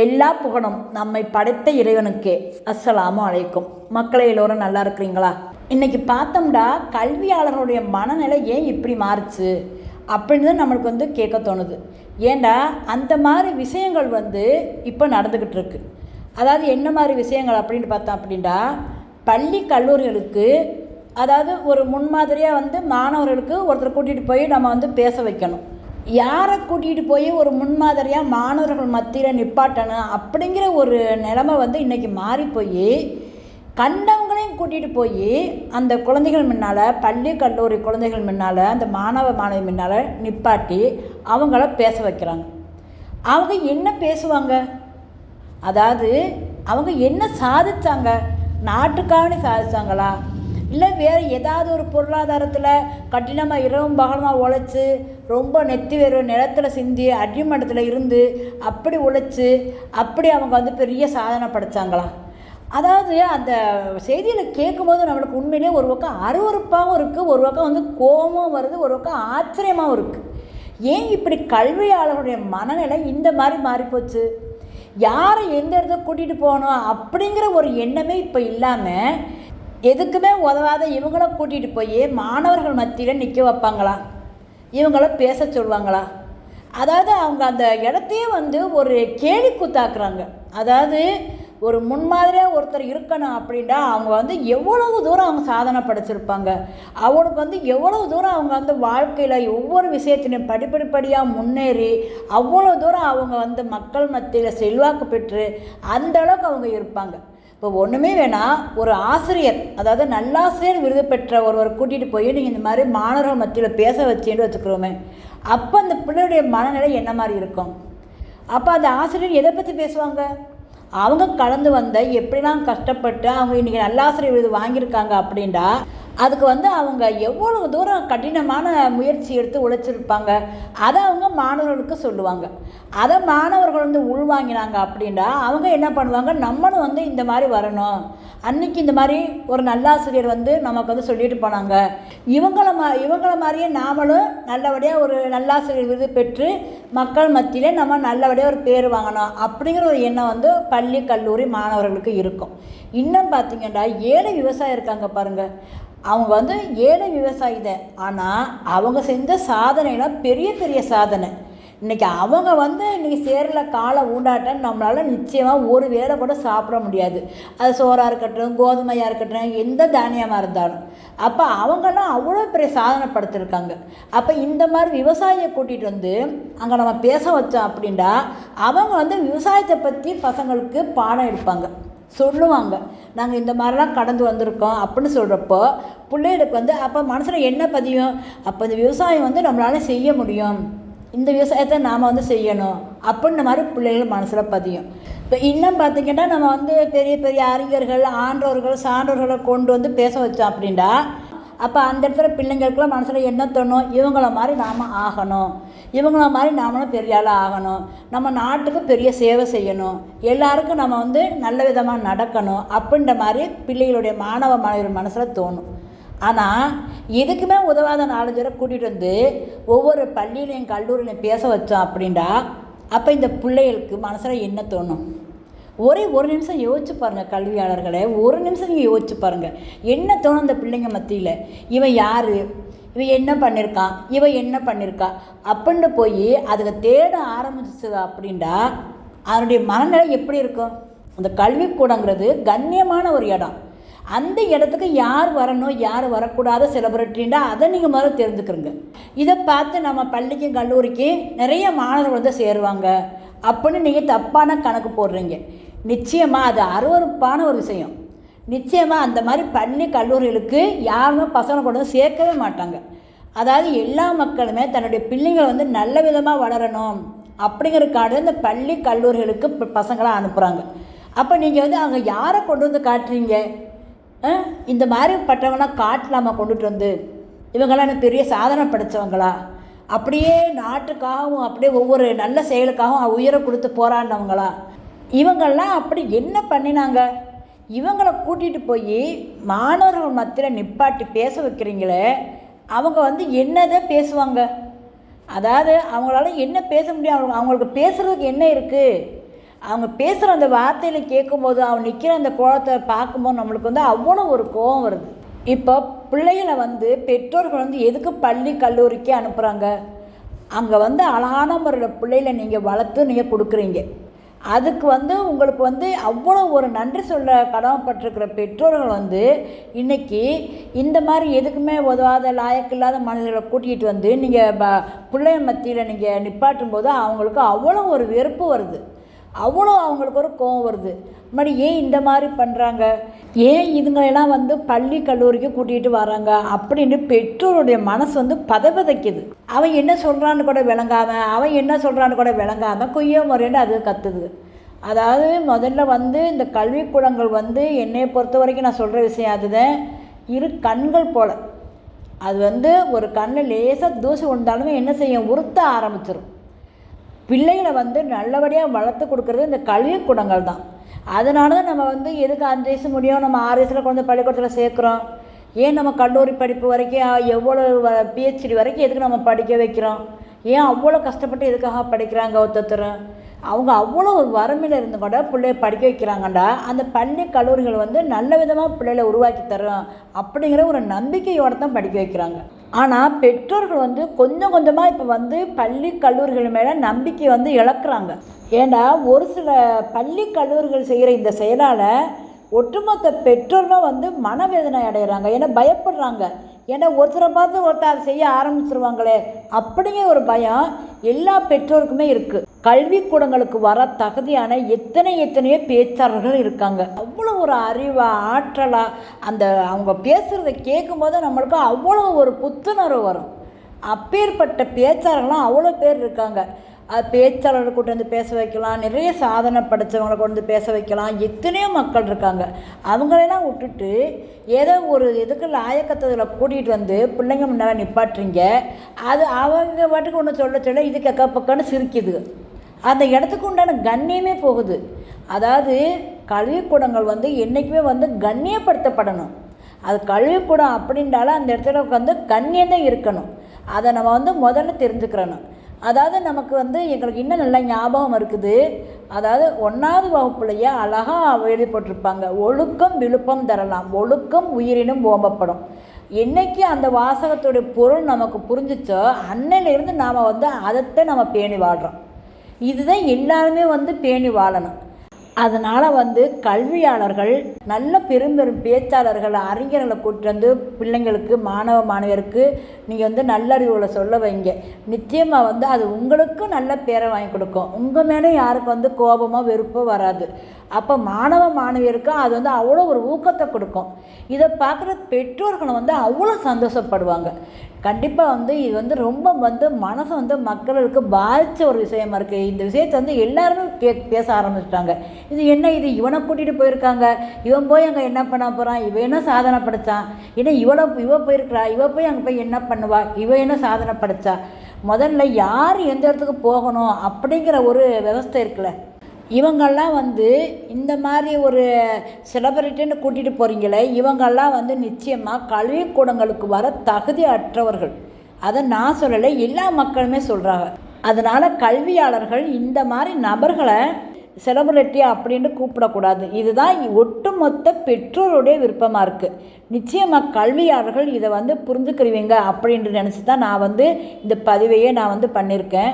எல்லா புகழும் நம்மை படைத்த இறைவனுக்கே. அஸ்ஸலாமு அலைக்கும். மக்களை எல்லோரும் நல்லா இருக்கிறீங்களா? இன்னைக்கு பார்த்தோம்டா கல்வியாளர்களுடைய மனநிலை ஏன் இப்படி மாறுச்சு? அப்படின்னு தான் நம்மளுக்கு வந்து கேட்க தோணுது. ஏண்டா அந்த மாதிரி விஷயங்கள் வந்து இப்போ நடந்துக்கிட்டு இருக்கு. அதாவது என்ன மாதிரி விஷயங்கள் அப்படின்னு பார்த்தோம் அப்படின்னா பள்ளி கல்லூரிகளுக்கு அதாவது ஒரு முன்மாதிரியாக வந்து மாணவர்களுக்கு ஒருத்தர் கூட்டிகிட்டு போய் நம்ம வந்து பேச வைக்கணும். யாரை கூட்டிகிட்டு போய் ஒரு முன்மாதிரியாக மாணவர்கள் மத்தியில் நிப்பாட்டணும் அப்படிங்கிற ஒரு நிலைமை வந்து இன்றைக்கி மாறி போய் கண்டவங்களையும் கூட்டிகிட்டு போய் அந்த குழந்தைகள் முன்னால் பள்ளி கல்லூரி குழந்தைகள் முன்னால் அந்த மாணவ மாணவி முன்னால் நிப்பாட்டி அவங்கள பேச வைக்கிறாங்க. அவங்க என்ன பேசுவாங்க? அதாவது அவங்க என்ன சாதித்தாங்க நாட்டுக்காக சாதித்தாங்களா இல்லை வேறு ஏதாவது ஒரு பொருளாதாரத்தில் கடினமாக இரவும் பகலமாக உழைச்சி ரொம்ப நெத்தி வேறு நிலத்தில் சிந்தி அடிமட்டத்தில் இருந்து அப்படி உழைச்சி அப்படி அவங்க வந்து பெரிய சாதனை படைத்தாங்களா அதாவது அந்த செய்தியில் கேட்கும்போது நம்மளுக்கு உண்மையிலேயே ஒரு பக்கம் அருவறுப்பாகவும் இருக்குது ஒரு பக்கம் வந்து கோபமும் வருது ஒரு பக்கம் ஆச்சரியமாகவும் இருக்குது ஏன் இப்படி கல்வியாளர்களுடைய மனநிலை இந்த மாதிரி மாறிப்போச்சு? யாரை எந்த இடத்துக்கு கூட்டிகிட்டு போகணும் அப்படிங்கிற ஒரு எண்ணமே இப்போ இல்லாமல் எதுக்குமே உதவாத இவங்கள கூட்டிகிட்டு போய் மாணவர்கள் மத்தியில் நிற்க வைப்பாங்களா? இவங்கள பேச சொல்லுவாங்களா அதாவது அவங்க அந்த இடத்தையே வந்து ஒரு கேலி கூத்தாக்குறாங்க. அதாவது ஒரு முன்மாதிரியாக ஒருத்தர் இருக்கணும் அப்படின்னா அவங்க வந்து எவ்வளவு தூரம் அவங்க சாதனை படைச்சிருப்பாங்க. அவனுக்கு வந்து எவ்வளவு தூரம் அவங்க வந்து வாழ்க்கையில் ஒவ்வொரு விஷயத்திலையும் படிப்படிப்படியாக முன்னேறி அவ்வளோ தூரம் அவங்க வந்து மக்கள் மத்தியில் செல்வாக்கு பெற்று அந்தளவுக்கு அவங்க இருப்பாங்க. இப்போ ஒன்றுமே வேணாம் ஒரு ஆசிரியர் அதாவது நல்லாசிரியர் விருது பெற்ற ஒருவர் கூட்டிகிட்டு போய் நீங்கள் இந்த மாதிரி மாணவர்கள் மத்தியில் பேச வச்சேன்னு வச்சுக்கிறோமே அப்போ அந்த பிள்ளையுடைய மனநிலை என்ன மாதிரி இருக்கும்? அப்போ அந்த ஆசிரியர் எதை பற்றி பேசுவாங்க? அவங்க கலந்து வந்த எப்படிலாம் கஷ்டப்பட்டு அவங்க இன்றைக்கி நல்லாசிரியர் விருது வாங்கியிருக்காங்க அப்படின்டா அதுக்கு வந்து அவங்க எவ்வளவு தூரம் கடினமான முயற்சி எடுத்து உழைச்சிருப்பாங்க அதை அவங்க மாணவர்களுக்கு சொல்லுவாங்க. அதை மாணவர்கள் வந்து உள்வாங்கினாங்க அப்படின்னா அவங்க என்ன பண்ணுவாங்க? நம்மளும் வந்து இந்த மாதிரி வரணும். அன்னைக்கு இந்த மாதிரி ஒரு நல்லாசிரியர் வந்து நமக்கு வந்து சொல்லிட்டு போனாங்க. இவங்கள மா இவங்கள மாதிரியே நாமளும் நல்லபடியாக ஒரு நல்லாசிரியர் விருது பெற்று மக்கள் மத்தியிலே நம்ம நல்லபடியாக ஒரு பேர் வாங்கணும் அப்படிங்கிற ஒரு எண்ணம் வந்து பள்ளி கல்லூரி மாணவர்களுக்கு இருக்கும். இன்னும் பார்த்தீங்கன்னா ஏழை விவசாயம் இருக்காங்க பாருங்கள் அவங்க வந்து ஏழை விவசாயி தான் ஆனால் அவங்க செஞ்ச சாதனைலாம் பெரிய பெரிய சாதனை. இன்றைக்கி அவங்க வந்து இன்றைக்கி சேரில் காலை ஊண்டாட்டம் நம்மளால் நிச்சயமாக ஒரு வேளை கூட சாப்பிட முடியாது. அது சோறாக இருக்கட்டும் கோதுமையாக இருக்கட்டும் எந்த தானியமாக இருந்தாலும். அப்போ அவங்கெல்லாம் அவ்வளோ பெரிய சாதனை படுத்திருக்காங்க அப்போ இந்த மாதிரி விவசாயியை கூட்டிகிட்டு வந்து அங்கே நம்ம பேச வச்சோம் அப்படின்னா அவங்க வந்து விவசாயத்தை பற்றி பசங்களுக்கு பாடம் எடுப்பாங்க. சொல்லுவாங்க. நாங்கள் இந்த மாதிரிலாம் கடந்து வந்திருக்கோம் அப்படின்னு சொல்கிறப்போ பிள்ளைகளுக்கு வந்து அப்போ மனசில் என்ன பதியும்? அப்போ இந்த விவசாயம் வந்து நம்மளால் செய்ய முடியும். இந்த விவசாயத்தை நாம் வந்து செய்யணும் அப்படின்ற மாதிரி பிள்ளைகள் மனசில் பதியும். இப்போ இன்னும் பார்த்திங்கன்னா நம்ம வந்து பெரிய பெரிய அறிஞர்கள் ஆன்றோர்கள் சான்றோர்களை கொண்டு வந்து பேச வச்சோம் அப்படின்னா அப்போ அந்த இடத்துல பிள்ளைங்களுக்குலாம் மனசில் என்ன தோணும் இவங்கள மாதிரி நாம் ஆகணும். இவங்கள மாதிரி நாமளும் பெரிய ஆளாக ஆகணும். நம்ம நாட்டுக்கு பெரிய சேவை செய்யணும். எல்லாருக்கும் நம்ம வந்து நல்ல விதமாக நடக்கணும் அப்படின்ற மாதிரி பிள்ளைகளுடைய மாணவ மாணவியர் மனசில் தோணும். ஆனால் எதுக்குமே உதவாத நாலஞ்சு பேரை கூட்டிகிட்டு வந்து ஒவ்வொரு பள்ளியிலையும் கல்லூரியிலையும் பேச வச்சோம் அப்படின்னா அப்போ இந்த பிள்ளைகளுக்கு மனசில் என்ன தோணும்? ஒரே ஒரு நிமிஷம் யோசிச்சு பாருங்கள் கல்வியாளர்களை ஒரு நிமிஷம் நீங்கள் யோசிச்சு பாருங்கள் என்ன தோணும் அந்த பிள்ளைங்க மத்தியில்? இவன் யார்? இவன் என்ன பண்ணியிருக்கான் இவன் என்ன பண்ணியிருக்கா அப்படின்ட்டு போய் அதுக்கு தேட ஆரம்பிச்சு அப்படின்டா அதனுடைய மனநிலை எப்படி இருக்கும்? அந்த கல்விக்கூடங்கிறது கண்ணியமான ஒரு இடம். அந்த இடத்துக்கு யார் வரணும் யார் வரக்கூடாத செலிப்ரிட்டின்டா அதை நீங்கள் முதல்ல தெரிஞ்சுக்கிறங்க. இதை பார்த்து நம்ம பள்ளிக்கு கல்லூரிக்கு நிறைய மாணவர்கள் வந்து சேருவாங்க. அப்படின்னு நீங்கள் தப்பான கணக்கு போடுறீங்க. நிச்சயமாக அது அருவறுப்பான ஒரு விஷயம். நிச்சயமாக அந்த மாதிரி பள்ளி கல்லூரிகளுக்கு யாருமே பசங்களை கொண்டு வந்து சேர்க்கவே மாட்டாங்க. அதாவது எல்லா மக்களுமே தன்னுடைய பிள்ளைங்களை வந்து நல்ல விதமாக வளரணும் அப்படிங்கிறக்காக இந்த பள்ளி கல்லூரிகளுக்கு இப்போ அனுப்புகிறாங்க அப்போ நீங்கள் வந்து அங்கே யாரை கொண்டு வந்து காட்டுறீங்க? இந்த மாதிரி பட்டவங்களாம் காட்டலாமா கொண்டுட்டு வந்து? இவங்களாம் பெரிய சாதனை படைத்தவங்களா அப்படியே நாட்டுக்காகவும் அப்படியே ஒவ்வொரு நல்ல செயலுக்காகவும் உயிரை கொடுத்து போராடினவங்களா? இவங்கள்லாம் அப்படி என்ன பண்ணினாங்க? இவங்களை கூட்டிகிட்டு போய் மாணவர்கள் மத்தியில் நிப்பாட்டி பேச வைக்கிறீங்களே அவங்க வந்து என்னதை பேசுவாங்க? அதாவது அவங்களால என்ன பேச முடியும்? அவங்க அவங்களுக்கு பேசுகிறதுக்கு என்ன இருக்குது அவங்க பேசுகிற அந்த வார்த்தையில் கேட்கும்போது அவன் நிற்கிற அந்த கோலத்தை பார்க்கும்போது நம்மளுக்கு வந்து அவ்வளோ ஒரு கோபம் வருது. இப்போ பிள்ளைகளை வந்து பெற்றோர்கள் வந்து எதுக்கு பள்ளி கல்லூரிக்கு அனுப்புகிறாங்க அங்கே வந்து அழகான முறையில் பிள்ளைகளை நீங்கள் வளர்த்து நீங்கள் கொடுக்குறீங்க. அதுக்கு வந்து உங்களுக்கு வந்து அவ்வளோ ஒரு நன்றி சொல்ல கடமைப்பட்டிருக்கிற பெற்றோர்கள் வந்து இன்றைக்கி இந்த மாதிரி எதுக்குமே உதவாத லாயக்கில்லாத மனிதர்களை கூட்டிகிட்டு வந்து நீங்கள் ப பிள்ளைய மத்தியில் நீங்கள் நிப்பாட்டும் போது அவங்களுக்கு அவ்வளோ ஒரு வெறுப்பு வருது. அவ்வளோ அவங்களுக்கு ஒரு கோவம் வருது. மறுபடி ஏன் இந்த மாதிரி பண்ணுறாங்க ஏன் இதுங்களெல்லாம் வந்து பள்ளி கல்லூரிக்கு கூட்டிகிட்டு வராங்க? அப்படின்னு பெற்றோருடைய மனசு வந்து பதபதைக்குது. அவன் என்ன சொல்கிறான்னு கூட விளங்காமல் அவன் என்ன சொல்கிறான்னு கூட விளங்காமல் கொய்ய முறைன்னு அது கத்துது. அதாவது முதல்ல வந்து இந்த கல்விக்கூடங்கள் வந்து என்னை பொறுத்த வரைக்கும் நான் சொல்கிற விஷயம் அதுதான். இரு கண்கள் போல். அது வந்து ஒரு கண்ணு லேசாக தூசி விழுந்தாலுமே என்ன செய்யும்? உறுத்த ஆரம்பிச்சிடும் பிள்ளைகளை வந்து நல்லபடியாக வளர்த்து கொடுக்குறது இந்த கல்விக்கூடங்கள் தான். அதனால தான் நம்ம வந்து எதுக்கு அஞ்சு வயசு முடியும் நம்ம ஆறு வயசில் கொண்டு பள்ளிக்கூடத்தில் சேர்க்குறோம். ஏன் நம்ம கல்லூரி படிப்பு வரைக்கும் எவ்வளோ பிஹெச்டி வரைக்கும் எதுக்கு நம்ம படிக்க வைக்கிறோம்? ஏன் அவ்வளோ கஷ்டப்பட்டு எதுக்காக படிக்கிறாங்க ஒருத்தர் அவங்க அவ்வளோ ஒரு வறுமையில் இருந்து கூட பிள்ளைய படிக்க வைக்கிறாங்கண்டா. அந்த பள்ளி கல்லூரிகள் வந்து நல்ல விதமாக பிள்ளைகளை உருவாக்கி தரும் அப்படிங்கிற ஒரு நம்பிக்கையோடு தான் படிக்க வைக்கிறாங்க. ஆனால் பெற்றோர்கள் வந்து கொஞ்சம் கொஞ்சமாக இப்போ வந்து பள்ளி கல்லூரிகள் மேலே நம்பிக்கை வந்து இழக்கிறாங்க. ஏன்னா ஒரு சில பள்ளி கல்லூரிகள் செய்கிற இந்த செயலால் ஒட்டுமொத்த பெற்றோர்களும் வந்து மனவேதனை அடைகிறாங்க ஏன்னா பயப்படுறாங்க. ஏன்னா ஒருத்தரை பார்த்து ஒருத்தர் அதை செய்ய ஆரம்பிச்சிருவாங்களே அப்படிங்கிற ஒரு பயம் எல்லா பெற்றோருக்குமே இருக்குது கல்விக்கூடங்களுக்கு வர தகுதியான எத்தனை எத்தனையோ பேச்சாளர்கள் இருக்காங்க. அவ்வளோ ஒரு அறிவாக ஆற்றலாக அந்த அவங்க பேசுகிறத கேட்கும்போது நம்மளுக்கு அவ்வளோ ஒரு புத்துணர்வு வரும். அப்பேற்பட்ட பேச்சாளர்கள்லாம் அவ்வளோ பேர் இருக்காங்க. அது கொண்டு வந்து பேச வைக்கலாம் நிறைய சாதனை படித்தவங்களை கொண்டு வந்து பேச வைக்கலாம் எத்தனையோ மக்கள் இருக்காங்க. அவங்களெல்லாம் விட்டுட்டு ஏதோ ஒரு எதுக்கு லாயக்கத்ததில் கூட்டிகிட்டு வந்து பிள்ளைங்க முன்னால் நிப்பாட்டுறீங்க. அது அவங்க பாட்டுக்கு ஒன்று சொல்ல சொல்ல இது கக்க பக்கம்னு சிரிக்குது. அந்த இடத்துக்கு உண்டான கண்ணியமே போகுது. அதாவது கல்விக்கூடங்கள் வந்து என்றைக்குமே வந்து கண்ணியப்படுத்தப்படணும். அது கல்விக்கூடம் அப்படின்றாலும் அந்த இடத்துல உட்காந்து கண்ணியம் தான் இருக்கணும். அதை நம்ம வந்து முதல்ல தெரிஞ்சுக்கிறணும். அதாவது நமக்கு வந்து எங்களுக்கு இன்னும் நல்லா ஞாபகம் இருக்குது. அதாவது ஒன்றாவது வகுப்புலையே அழகாக எழுதிப்பட்டிருப்பாங்க ஒழுக்கம் விழுப்பம் தரலாம். ஒழுக்கம் உயிரினும் ஓம்பப்படும். என்னைக்கு அந்த வாசகத்துடைய பொருள் நமக்கு புரிஞ்சிச்சோ அன்னையிலேருந்து நாம் வந்து அதைத்தான் நம்ம பேணி வாழ்கிறோம் இதுதான் எல்லாருமே வந்து பேணி வாழணும். அதனால் வந்து கல்வியாளர்கள் நல்ல பெரும்பெரும் பேச்சாளர்கள் அறிஞர்களை கூட்டு வந்து பிள்ளைங்களுக்கு மாணவ மாணவியருக்கு நீங்கள் வந்து நல்லறிவுகளை சொல்ல வைங்க. நிச்சயமாக வந்து அது உங்களுக்கும் நல்ல பேரை வாங்கி கொடுக்கும். உங்கள் மேலே யாருக்கு வந்து கோபமோ வெறுப்போ வராது. அப்போ மாணவ மாணவியருக்கு அது வந்து அவ்வளோ ஒரு ஊக்கத்தை கொடுக்கும். இதை பார்க்குற பெற்றோர்களை வந்து அவ்வளோ சந்தோஷப்படுவாங்க. கண்டிப்பாக வந்து இது வந்து ரொம்ப வந்து மனசை வந்து மக்களுக்கு பாதித்த ஒரு விஷயமா இருக்குது இந்த விஷயத்தை வந்து எல்லாருமே பே பேச ஆரம்பிச்சிட்டாங்க. இது என்ன இது? இவனை கூட்டிகிட்டு போயிருக்காங்க. இவன் போய் அங்கே என்ன பண்ண போகிறான் இவன் என்ன சாதனை படைத்தான் ஏன்னா இவளை இவ போயிருக்கிறா? இவ போய் அங்கே போய் என்ன பண்ணுவா? இவ என்ன சாதனை படைச்சா? முதல்ல யார் எந்த இடத்துக்கு போகணும்? அப்படிங்கிற ஒரு விவஸ்தை இருக்குல்ல. இவங்கெல்லாம் வந்து இந்த மாதிரி ஒரு செலப்ரிட்டின்னு கூட்டிகிட்டு போகிறீங்களே இவங்கள்லாம் வந்து நிச்சயமாக கல்விக்கூடங்களுக்கு வர தகுதி அற்றவர்கள். அதை நான் சொல்லலை எல்லா மக்களுமே சொல்கிறாங்க அதனால் கல்வியாளர்கள் இந்த மாதிரி நபர்களை செலிபிரிட்டி அப்படின்னு கூப்பிடக்கூடாது. இதுதான் ஒட்டுமொத்த பெற்றோருடைய விருப்பமாக இருக்குது நிச்சயமாக கல்வியாளர்கள் இதை வந்து புரிஞ்சுக்கிறவீங்க அப்படின்ட்டு நினச்சி தான் நான் வந்து இந்த பதிவையே நான் வந்து பண்ணியிருக்கேன்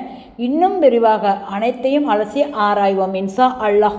இன்னும் விரிவாக அனைத்தையும் அலசி ஆராய்வோம். இன்சா அல்லாஹ்.